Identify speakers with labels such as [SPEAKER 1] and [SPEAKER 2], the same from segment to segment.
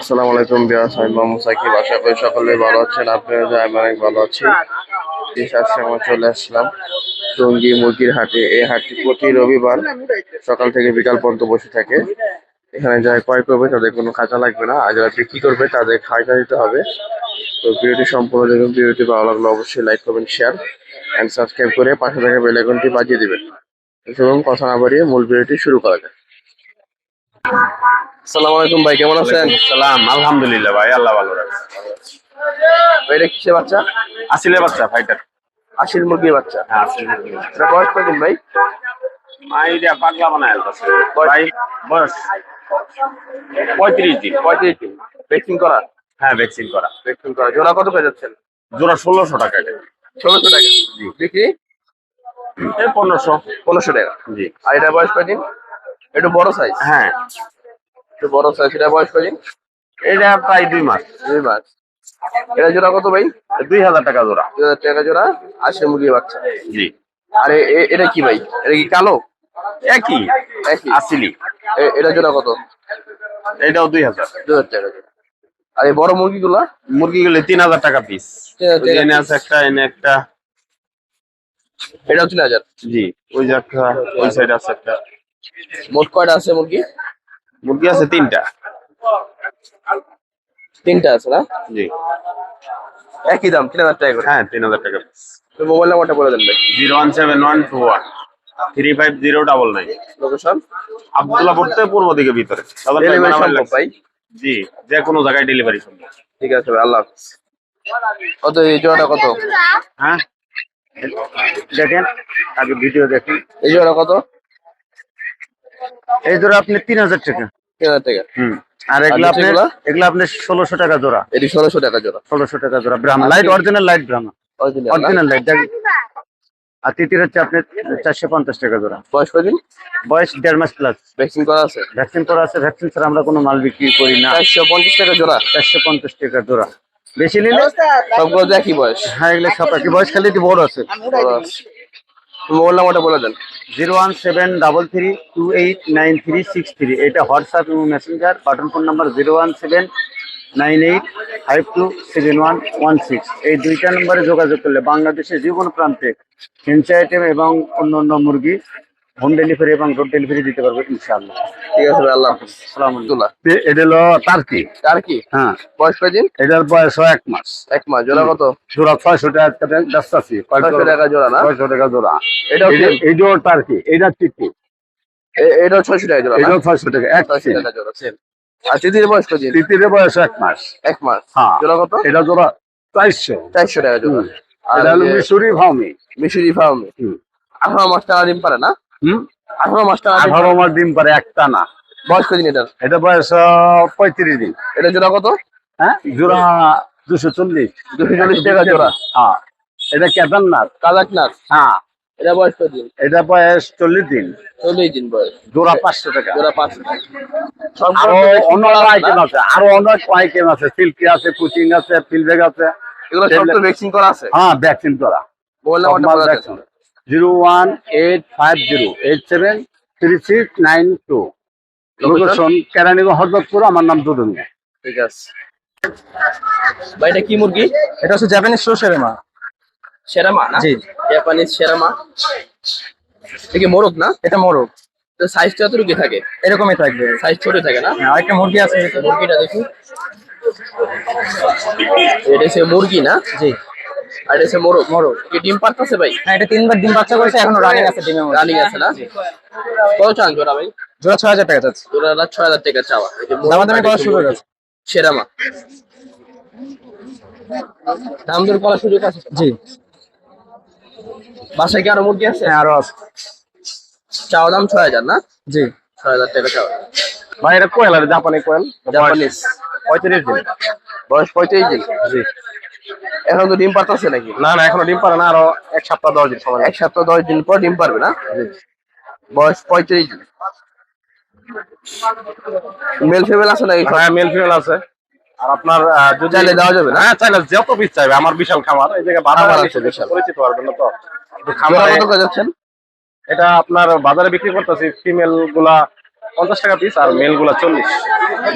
[SPEAKER 1] আসসালামু আলাইকুম বিয়াস আমি মোহাম্মদ সাকিব। আশা করি সকলে ভালো আছেন আপনারা যা আমি অনেক ভালো আছি। দেশার সময় চলে আসলাম টঙ্গী মুরগির হাটে। এই হাটটি প্রতি রবিবার সকাল থেকে বিকাল পর্যন্ত বসে থাকে। এখানে যারা ক্রয় করবে তাদের কোনো খাঁচা লাগবে না, আর যারা বিক্রি করবে তাদের খাঁচা দিতে হবে। তো ভিডিওটি সম্পূর্ণ দেখুন, ভিডিওটি ভালো লাগলে অবশ্যই লাইক করবেন শেয়ার অ্যান্ড সাবস্ক্রাইব করে পাশে থাকা বেল বাজিয়ে দেবেন। এবং কথা না বাড়িয়ে মূল ভিডিওটি শুরু করা যাক। আসসালামু আলাইকুম ভাই কেমন আছেন?
[SPEAKER 2] সালাম আলহামদুলিল্লাহ ভাই আল্লাহ ভালো রাখছে।
[SPEAKER 1] এটা কিসের বাচ্চা?
[SPEAKER 2] আসিলে বাচ্চা ফাইটার
[SPEAKER 1] আশির মুরগির বাচ্চা।
[SPEAKER 2] হ্যাঁ আসিলে
[SPEAKER 1] এটা বয়স কদিন ভাই?
[SPEAKER 2] মাইরা পাগলা বানায় ভাই বয়স পঁয়ত্রিশ দিন।
[SPEAKER 1] পঁয়ত্রিশ দিন। ভ্যাকসিন করা?
[SPEAKER 2] হ্যাঁ ভ্যাকসিন করা।
[SPEAKER 1] ভ্যাকসিন করা। জোড়া কত পেয়ে যাচ্ছেন?
[SPEAKER 2] জোড়া ষোলোশো টাকা এটা।
[SPEAKER 1] ষোলোশো টাকা। বিক্রি?
[SPEAKER 2] এই পনেরোশো।
[SPEAKER 1] পনেরোশো টাকা।
[SPEAKER 2] জি।
[SPEAKER 1] আর এটা বয়স কদিন একটু বড় সাইজ
[SPEAKER 2] হ্যাঁ।
[SPEAKER 1] একটু বড় সাইজ এটা বয়স কদিন
[SPEAKER 2] এটা প্রায় দুই মাস।
[SPEAKER 1] দুই মাস। এটা জোড়া কত ভাই?
[SPEAKER 2] দুই হাজার টাকা জোড়া।
[SPEAKER 1] দুই হাজার টাকা জোড়া আশি মুরগির বাচ্চা।
[SPEAKER 2] জি।
[SPEAKER 1] আর এটা কি ভাই? এটা কি কালো?
[SPEAKER 2] একই।
[SPEAKER 1] একই।
[SPEAKER 2] আসিলি
[SPEAKER 1] এটা জোড়া কত?
[SPEAKER 2] এটাও দুই হাজার।
[SPEAKER 1] দুই হাজার টাকা জোড়া। আর এই বড় মুরগিগুলা?
[SPEAKER 2] মুরগিগুলো তিন হাজার টাকা পিস এনে আছে একটা এনে একটা।
[SPEAKER 1] এটাও তিন হাজার?
[SPEAKER 2] জি ওই যে একটা ওই সাইড আছে একটা।
[SPEAKER 1] মোট কয়টা আছে মুরগি?
[SPEAKER 2] মুরগি আছে তিনটা।
[SPEAKER 1] তিনটা আছে না?
[SPEAKER 2] জি।
[SPEAKER 1] একই দাম তিন হাজার টাকা করে।
[SPEAKER 2] হ্যাঁ তিন হাজার টাকা।
[SPEAKER 1] তো মোবাইল নাম্বারটা বলে দেন ভাই।
[SPEAKER 2] Zero one seven one two one three five zero double nine.
[SPEAKER 1] Location
[SPEAKER 2] Abdullah পড়তে পূর্ব দিকে ভিতরে।
[SPEAKER 1] ভাই?
[SPEAKER 2] জি যে কোনো জায়গায় ডেলিভারি সম্ভব।
[SPEAKER 1] ঠিক আছে ভাই আল্লাহ কত এই জোড়াটা কত?
[SPEAKER 2] হ্যাঁ? দেখেন আগে ভিডিও দেখেন।
[SPEAKER 1] এই জোড়া কত?
[SPEAKER 2] এই জোড়া আপনি তিন হাজার টাকা।
[SPEAKER 1] তিন হাজার টাকা।
[SPEAKER 2] হুম। আর এগুলো আপনি? এগুলো আপনি ষোলোশো টাকা জোড়া।
[SPEAKER 1] এটি ষোলোশো টাকা জোড়া।
[SPEAKER 2] ষোলোশো টাকা জোড়া। লাইট অরিজিনাল লাইট ব্রাহ্মণ
[SPEAKER 1] অরিজিনাল
[SPEAKER 2] লাইট আর তৃতীয় হচ্ছে আপনার চারশো পঞ্চাশ টাকা জোড়া।
[SPEAKER 1] বয়স কদিন
[SPEAKER 2] বয়স দেড় মাস প্লাস
[SPEAKER 1] ভ্যাকসিন করা আছে?
[SPEAKER 2] ভ্যাকসিন করা আছে। ভ্যাকসিন ছাড়া আমরা কোনো মাল বিক্রি করি না।
[SPEAKER 1] চারশো পঞ্চাশ টাকা জোড়া।
[SPEAKER 2] চারশো পঞ্চাশ টাকা জোড়া। বেশি নিলে
[SPEAKER 1] সবগুলো একই বয়স।
[SPEAKER 2] হ্যাঁ এগুলো সব একই বয়স খালি বড় আছে।
[SPEAKER 1] মোবাইল নাম্বারটা বলে দেন।
[SPEAKER 2] Zero one seven double three two eight nine three six three. এটা হোয়াটসঅ্যাপ এবং messenger. Button phone number zero one seven nine eight five two seven one one six. এই দুইটা নম্বরে যোগাযোগ করলে বাংলাদেশের যে কোনো প্রান্তে হিংসা আইটেম এবং অন্য অন্য মুরগি হোম ডেলিভারি এবং ডোর ডেলিভারি দিতে পারব ইনশাআল্লাহ।
[SPEAKER 1] ঠিক আছে ভাই আল্লাহ হাফিজ।
[SPEAKER 2] সালাম
[SPEAKER 1] আব্দুল্লাহ।
[SPEAKER 2] এটা হলো টার্কি।
[SPEAKER 1] আর কি
[SPEAKER 2] হ্যাঁ।
[SPEAKER 1] বয়স কদিন
[SPEAKER 2] এটার বয়স এক মাস।
[SPEAKER 1] এক মাস। জোড়া কত?
[SPEAKER 2] জোড়া ছয়শো টাকা ব্যস্ত আছি।
[SPEAKER 1] ছয়শো টাকা জোড়া না?
[SPEAKER 2] ছয়শো টাকা জোড়া।
[SPEAKER 1] এটাও same?
[SPEAKER 2] টার্কি এটা
[SPEAKER 1] এ- এটাও ছয়শো টাকা জোড়া?
[SPEAKER 2] এটাও ছয়শো টাকা এক।
[SPEAKER 1] টাকা জোড়া সেম আর তৃতীয় বয়স কদিন
[SPEAKER 2] তৃতীয় বয়স এক মাস।
[SPEAKER 1] এক মাস।
[SPEAKER 2] হ্যাঁ।
[SPEAKER 1] জোড়া কত?
[SPEAKER 2] এটা জোড়া চারশো।
[SPEAKER 1] চারশো টাকা জোড়া। আর
[SPEAKER 2] এটা হলো
[SPEAKER 1] যে
[SPEAKER 2] মিশরি ভাউমি
[SPEAKER 1] মিশরি
[SPEAKER 2] হুম।
[SPEAKER 1] আঠারো মাস টাকা ডিম পারে না?
[SPEAKER 2] হুম?
[SPEAKER 1] আঠারো মাস ডিম
[SPEAKER 2] আঠারো মাস ডিম পারে একটা না
[SPEAKER 1] বয়স কদিন এটার?
[SPEAKER 2] এটা বয়স পঁয়ত্রিশ দিন।
[SPEAKER 1] এটা জোড়া কত?
[SPEAKER 2] হ্যাঁ? জোড়া দুশো চল্লিশ।
[SPEAKER 1] দুশো চল্লিশ টাকা জোড়া।
[SPEAKER 2] হ্যাঁ। এটা কেদারনাথ।
[SPEAKER 1] কাজাকনাথ
[SPEAKER 2] হ্যাঁ।
[SPEAKER 1] এটা বয়স কদিন
[SPEAKER 2] এটা বয়স চল্লিশ দিন।
[SPEAKER 1] চল্লিশ দিন বয়স।
[SPEAKER 2] জোড়া পাঁচশো টাকা।
[SPEAKER 1] জোড়া পাঁচ সব
[SPEAKER 2] আরও অন্য আইটেম আছে। আরও অনেক আইটেম আছে। সিল্কি আছে কুচিং আছে ফিলব্যাগ আছে।
[SPEAKER 1] এগুলো সব তো ভ্যাকসিন করা আছে?
[SPEAKER 2] হ্যাঁ ভ্যাকসিন করা।
[SPEAKER 1] মোবাইল নাম্বারটা
[SPEAKER 2] zero one eight five zero eight seven three six nine two. Location Keraniganj Haradpur আমার নাম দুদুন
[SPEAKER 1] ঠিক আছে। ভাই এটা কি মুরগি?
[SPEAKER 3] এটা হচ্ছে জাপানিজ সোসেরেমা
[SPEAKER 1] সেরামা না?
[SPEAKER 3] জি।
[SPEAKER 1] জাপানিজ সেরামা এটা কি মোরগ না?
[SPEAKER 3] এটা মোরগ।
[SPEAKER 1] তো সাইজটা এতটুকু থাকে?
[SPEAKER 3] এরকমই থাকবে।
[SPEAKER 1] সাইজ ছোট থাকে না?
[SPEAKER 3] হ্যাঁ, আরেকটা মুরগি আছে।
[SPEAKER 1] মুরগিটা দেখি। এটা হচ্ছে মুরগি না?
[SPEAKER 3] জি।
[SPEAKER 1] আর এটা মোরগ মোরগ কি ডিম পারতেছে ভাই?
[SPEAKER 3] হ্যাঁ এটা তিনবার ডিম বাচ্চা করেছে এখনও রানিং আছে ডিমের মধ্যে।
[SPEAKER 1] রানিং আছে না? কত চান জোড়া ভাই?
[SPEAKER 3] জোড়া ছয় হাজার টাকা যাচ্ছে
[SPEAKER 1] জোড়া ছয় হাজার টাকা চাওয়া। আর
[SPEAKER 3] করার
[SPEAKER 1] একটু
[SPEAKER 3] সুযোগ আছে
[SPEAKER 1] সেরামা দাম দর করার সুযোগ আছে?
[SPEAKER 3] জি।
[SPEAKER 1] বাসায় কি আরও মুরগি আছে?
[SPEAKER 3] হ্যাঁ আরও আছে।
[SPEAKER 1] চাওয়া দাম ছয় হাজার না?
[SPEAKER 3] জি।
[SPEAKER 1] ছয় হাজার টাকা চাওয়া।
[SPEAKER 2] ভাই এটা কোয়েল আর জাপানি কোয়েল?
[SPEAKER 1] জাপানিজ।
[SPEAKER 2] পঁয়ত্রিশ দিন।
[SPEAKER 1] বয়স পঁয়ত্রিশ দিন?
[SPEAKER 2] জি।
[SPEAKER 1] এখন তো ডিম পারতেছে নাকি?
[SPEAKER 2] না না এখনও ডিম পারে না আরও এক সপ্তাহ দশ দিন সময়
[SPEAKER 1] এক সপ্তাহ দশ দিন পর ডিম পারবে না? বয়স পঁয়ত্রিশ দিন। মেল ফিমেল আছে নাকি?
[SPEAKER 2] হ্যাঁ মেল ফিমেল আছে। আর আপনার যদি
[SPEAKER 1] চাইলে দেওয়া যাবে না?
[SPEAKER 2] হ্যাঁ চাইলে যত পিস চাইবে আমার বিশাল খামার এই জায়গায় বারো
[SPEAKER 1] খামার
[SPEAKER 2] আছে
[SPEAKER 1] বিশাল।
[SPEAKER 2] পরিচিত হওয়ার জন্য তো। খামারে
[SPEAKER 1] কত যাচ্ছেন?
[SPEAKER 2] এটা আপনার বাজারে বিক্রি করতেছি ফিমেলগুলা
[SPEAKER 4] পঞ্চাশ টাকা পিস আর মেলগুলা চল্লিশ।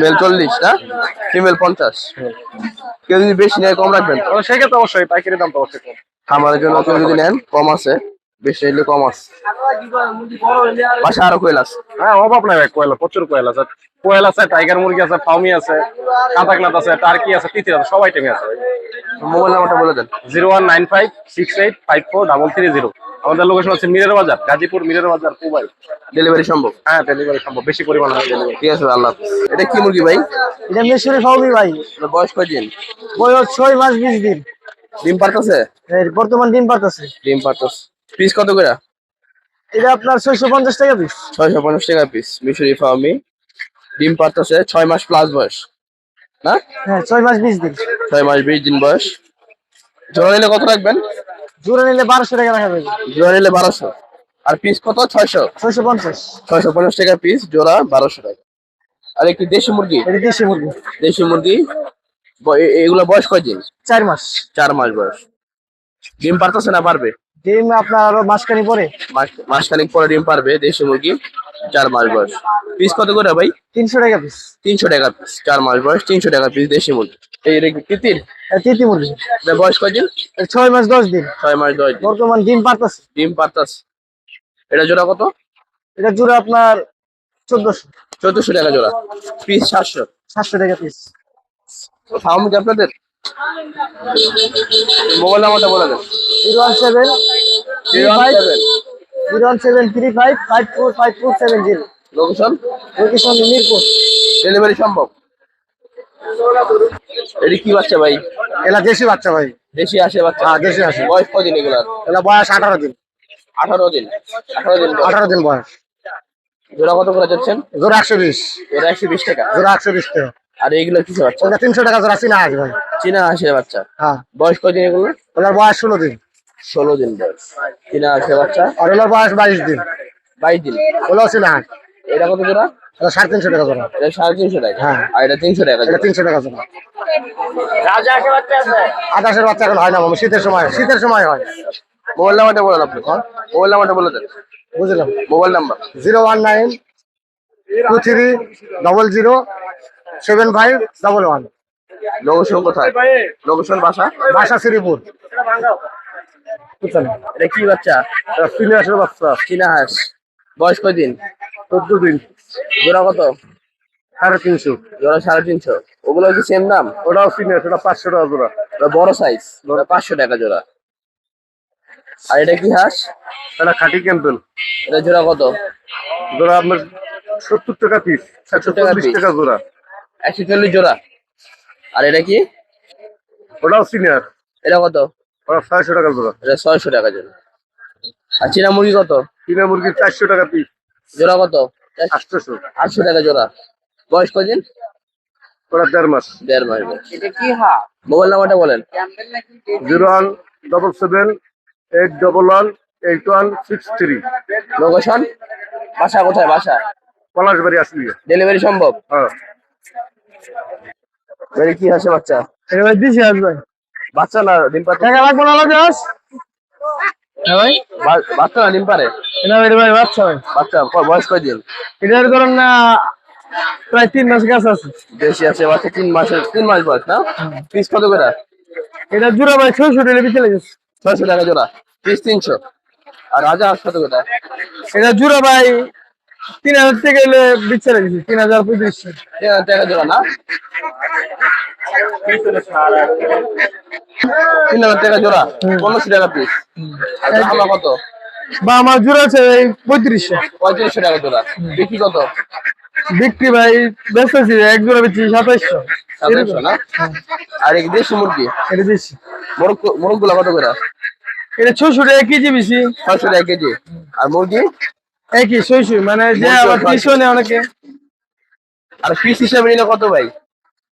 [SPEAKER 1] মেল চল্লিশ না? ফিমেল পঞ্চাশ। কেউ যদি বেশি নেয় কম রাখবেন?
[SPEAKER 4] সেক্ষেত্রে অবশ্যই পাইকারি দাম তো অবশ্যই কম।
[SPEAKER 1] খামারের জন্য কেউ যদি নেন কম আছে। বেশি নিলে কম আছে। বাসা আরও কোয়েল আছে।
[SPEAKER 4] হ্যাঁ অভাব নাই ভাই কোয়েল প্রচুর কোয়েল আছে। কোয়েল আছে টাইগার মুরগি আছে ফাউমি আছে কাঁতাকনাথ আছে টার্কি আছে তিতির আছে সব আইটেমই আছে
[SPEAKER 1] মোবাইল নাম্বারটা বলে দেন।
[SPEAKER 4] Zero one nine five six eight five four double three zero. আমাদের লোকেশন হচ্ছে মিরের বাজার গাজীপুর মিরের বাজার কুবাই
[SPEAKER 1] ডেলিভারি সম্ভব?
[SPEAKER 4] হ্যাঁ ডেলিভারি সম্ভব। বেশি পরিমাণ হয় ডেলিভারি
[SPEAKER 1] ঠিক আছে আল্লাহ এটা কি মুরগি ভাই?
[SPEAKER 5] এটা মেশুরি ফাউমি ভাই।
[SPEAKER 1] বয়স কয়দিন?
[SPEAKER 5] বয়স ছয় মাস বিশ দিন।
[SPEAKER 1] ডিম পারতেছে?
[SPEAKER 5] বর্তমান ডিম পাতাছে
[SPEAKER 1] ডিম পারতেছে। পিস কত করে?
[SPEAKER 5] এটা আপনার ছয়শো পঞ্চাশ টাকা পিস
[SPEAKER 1] ছয়শো পঞ্চাশ টাকা পিস মিশরি ফার্মি ডিম পারতেছে ছয় মাস প্লাস বয়স না?
[SPEAKER 5] হ্যাঁ ছয় মাস বিশ দিন।
[SPEAKER 1] ছয় মাস বিশ দিন বয়স। জোড়া নিলে কত রাখবেন?
[SPEAKER 5] জোড়া নিলে বারোশো টাকা রাখা যাবে।
[SPEAKER 1] জোড়া নিলে বারোশো। আর পিস কত? ছয়শো?
[SPEAKER 5] ছয়শো পঞ্চাশ।
[SPEAKER 1] ছয়শো পঞ্চাশ টাকা পিস জোড়া বারোশো টাকা। আর একটি দেশি মুরগি?
[SPEAKER 5] দেশি মুরগি।
[SPEAKER 1] দেশি মুরগি। এগুলো বয়স কয়দিন
[SPEAKER 5] চার মাস।
[SPEAKER 1] চার মাস বয়স। ডিম পারতেছে না পারবে?
[SPEAKER 5] ডিম আপনার আরও মাসখানিক পরে।
[SPEAKER 1] মাসখানেক পরে ডিম পারবে দেশি মুরগি। চার মাস বয়স। পিস কত করে ভাই?
[SPEAKER 5] তিনশো টাকা পিস।
[SPEAKER 1] তিনশো টাকা পিস চার মাস বয়স তিনশো টাকা পিস দেশি মুরগি। এই তিতির?
[SPEAKER 5] তিতি মুরগি।
[SPEAKER 1] বয়স কয়দিন?
[SPEAKER 5] ছয় মাস দশ দিন।
[SPEAKER 1] ছয় মাস দশ দিন।
[SPEAKER 5] বর্তমান ডিম পাতাছে
[SPEAKER 1] ডিম পারতাস এটা জোড়া কত?
[SPEAKER 5] এটা জোড়া আপনার চোদ্দশো।
[SPEAKER 1] চোদ্দশো টাকা জোড়া। পিস সাতশো।
[SPEAKER 5] সাতশো টাকা পিস।
[SPEAKER 1] ফার্ম কি আপনাদের? মোবাইল নাম্বারটা বলে দেন।
[SPEAKER 5] Zero one seven three five zero one seven three five five four five four seven zero
[SPEAKER 1] location
[SPEAKER 5] location Mirpur
[SPEAKER 1] delivery সম্ভব? এটি কি বাচ্চা ভাই?
[SPEAKER 5] এলা দেশি বাচ্চা ভাই।
[SPEAKER 1] দেশি আসে বাচ্চা?
[SPEAKER 5] হ্যাঁ দেশি আছে
[SPEAKER 1] বয়স কদিন এগুলার?
[SPEAKER 5] এলা বয়স আঠারো দিন।
[SPEAKER 1] আঠারো দিন। আঠারো দিন
[SPEAKER 5] আঠারো দিন বয়স।
[SPEAKER 1] জোড়া কত করে যাচ্ছেন?
[SPEAKER 5] জোড়া একশো বিশ।
[SPEAKER 1] জোড়া একশো বিশ টাকা।
[SPEAKER 5] জোড়া একশো বিশ টাকা।
[SPEAKER 1] আর এগুলো কিছু বাচ্চা?
[SPEAKER 5] তিনশো টাকা জোড়া চিনা আছে ভাই।
[SPEAKER 1] চীনা আসে বাচ্চা।
[SPEAKER 5] হ্যাঁ।
[SPEAKER 1] বয়স কদিন এগুলো
[SPEAKER 5] ওনার বয়স ষোলো দিন।
[SPEAKER 1] ষোলো দিন বয়স। চীনা আসে বাচ্চা?
[SPEAKER 5] আর ওনার বয়স বাইশ দিন।
[SPEAKER 1] বাইশ দিন।
[SPEAKER 5] ওলাও চিনা হাট
[SPEAKER 1] এটা কত জোড়া?
[SPEAKER 5] সাড়ে তিনশো টাকা জোড়া।
[SPEAKER 1] এটা সাড়ে তিনশো টাকা।
[SPEAKER 5] হ্যাঁ।
[SPEAKER 1] আর এটা তিনশো টাকা
[SPEAKER 5] এটা তিনশো টাকা জোড়া। বাচ্চা এখন হয় না মামা শীতের সময় শীতের সময় হয়।
[SPEAKER 1] মোবাইল নাম্বারটা বলেন আপনি মোবাইল নাম্বারটা বলে দেন।
[SPEAKER 5] বুঝলাম।
[SPEAKER 1] Mobile number.
[SPEAKER 5] Zero one nine two three double zero seven five double one.
[SPEAKER 1] Location কোথায়? লোকেশন বাসা
[SPEAKER 5] বাসা শ্রীপুর।
[SPEAKER 1] এটা কি বাচ্চা?
[SPEAKER 5] তিন আসলে বাচ্চা।
[SPEAKER 1] চীনা হাঁস। বয়স কয়দিন
[SPEAKER 5] চোদ্দ দিন।
[SPEAKER 1] জোড়া কত?
[SPEAKER 5] সাড়ে তিনশো।
[SPEAKER 1] জোড়া সাড়ে তিনশো। ওগুলো কি সেম দাম?
[SPEAKER 5] ওটাও সিনিয়র ওটা পাঁচশো টাকা জোড়া।
[SPEAKER 1] ওটা বড় সাইজ ওটা পাঁচশো টাকা জোড়া। আর এটা কি হাঁস?
[SPEAKER 5] এটা খাটি ক্যাম্পেল
[SPEAKER 1] এটা জোড়া কত?
[SPEAKER 5] জোড়া আপনার সত্তর টাকা পিস একশো
[SPEAKER 1] টাকা
[SPEAKER 5] চল্লিশ টাকা জোড়া।
[SPEAKER 1] একশো চল্লিশ জোড়া। আর এটা কি?
[SPEAKER 5] ওটাও সিনিয়র
[SPEAKER 1] এটা কত?
[SPEAKER 5] ছয়শো টাকা জোড়া।
[SPEAKER 1] এটা ছয়শো টাকা জোড়া। আর চীনা মুরগি কত?
[SPEAKER 5] চীনা মুরগি চারশো টাকা পিস
[SPEAKER 1] জোড়া কত?
[SPEAKER 5] আটশোশো।
[SPEAKER 1] আটশো টাকা জোড়া। বয়স কদিন?
[SPEAKER 5] দেড় মাস।
[SPEAKER 1] দেড় মাস বয়স। মোবাইল নাম্বারটা বলেন।
[SPEAKER 5] Zero one double seven eight double one eight one six three
[SPEAKER 1] location? বাসা কোথায়? বাসা?
[SPEAKER 5] পলাশবাড়ি
[SPEAKER 1] ডেলিভারি সম্ভব?
[SPEAKER 5] হ্যাঁ।
[SPEAKER 1] কি হাসে বাচ্চা?
[SPEAKER 5] এবার দিছি আসবে
[SPEAKER 1] বাচ্চা না ডিম পারে
[SPEAKER 5] টাকা লাগবে না দাস হ্যাঁ ভাই।
[SPEAKER 1] বাচ্চা না ডিম পারে
[SPEAKER 5] এটা ভাই ভাই বাচ্চা ভাই।
[SPEAKER 1] বাচ্চা বয়স কয়দিন?
[SPEAKER 5] এটার ধরুন না প্রায় তিন মাস কাছে আছে
[SPEAKER 1] বেশি আছে বাচ্চা তিন মাসের তিন মাস বয়স না? পিস কত করে?
[SPEAKER 5] এটা জোড়া ভাই ছয়শো টাকা বিচে লেগেছে
[SPEAKER 1] ছয়শো টাকা জোড়া পিস তিনশো। আর রাজা হাঁস কত করে?
[SPEAKER 5] এটা জোড়া ভাই তিন হাজার টাকা এলে বিচে লেগেছে তিন হাজার পঁয়ত্রিশশো
[SPEAKER 1] তিন হাজার টাকা জোড়া না? তিন হাজার টাকা জোড়া পনেরোশো টাকা পিস আর কত?
[SPEAKER 5] বা আমার জোড়া আছে এই পঁয়ত্রিশশো।
[SPEAKER 1] পঁয়ত্রিশশো টাকা জোড়া। বিক্রি কত?
[SPEAKER 5] বিক্রি ভাই ব্যস্ত আছি এক জোড়া বেচি সাতাইশশো।
[SPEAKER 1] না? আর এই দেশি মুরগি?
[SPEAKER 5] এটা
[SPEAKER 1] মোরগ মোরগগুলা কত করে?
[SPEAKER 5] এটা ছয়শো টাকা কেজি বেশি।
[SPEAKER 1] ছয়শো টাকা কেজি। আর মুরগি?
[SPEAKER 5] একই ছয়শো। মানে যে আবার
[SPEAKER 1] ছয়শো।
[SPEAKER 5] অনেকে।
[SPEAKER 1] আর পিস হিসাবে নিলে কত ভাই?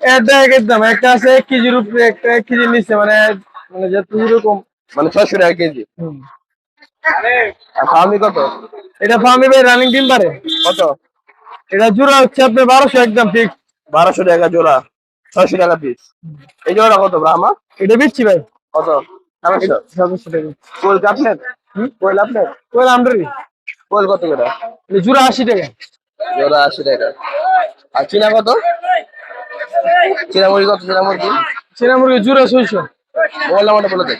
[SPEAKER 5] দাম একটা আছে এক কেজির উপরে একটা এক কেজির নিচে মানে মানে যত
[SPEAKER 1] মানে ছয়শো টাকা কেজি। আর ফার্মি কত?
[SPEAKER 5] এটা ফার্মি ভাই রানিং ডিম পারে।
[SPEAKER 1] কত?
[SPEAKER 5] এটা জোড়া হচ্ছে আপনার বারোশো একদম ঠিক
[SPEAKER 1] বারোশো টাকা জোড়া ছয়শো টাকা পিস এই জোড়া কত ব্রাহ্মা?
[SPEAKER 5] এটা দিচ্ছি ভাই।
[SPEAKER 1] কত? সাতশো
[SPEAKER 5] সাতশো টাকা
[SPEAKER 1] কোয়েল কি কোয়েল আপনার
[SPEAKER 5] ওই আমরাই
[SPEAKER 1] কোয়েল কত করে?
[SPEAKER 5] এটা জোড়া আশি টাকা।
[SPEAKER 1] জোড়া আশি টাকা। আর চীনা কত? চীনা মুরগি কত? চীনা মুরগি
[SPEAKER 5] চীনা মুরগি জুড়ে ছয়শো।
[SPEAKER 1] মোবাইল নাম্বারটা বলে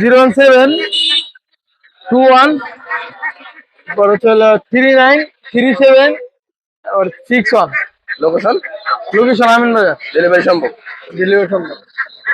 [SPEAKER 5] zero one seven two one তারপর হচ্ছে হলো থ্রি নাইন থ্রি সেভেন আর six one.
[SPEAKER 1] Location
[SPEAKER 5] location Amin Bazar.
[SPEAKER 1] Delivery সম্ভব।
[SPEAKER 5] ডেলিভারি সম্ভব।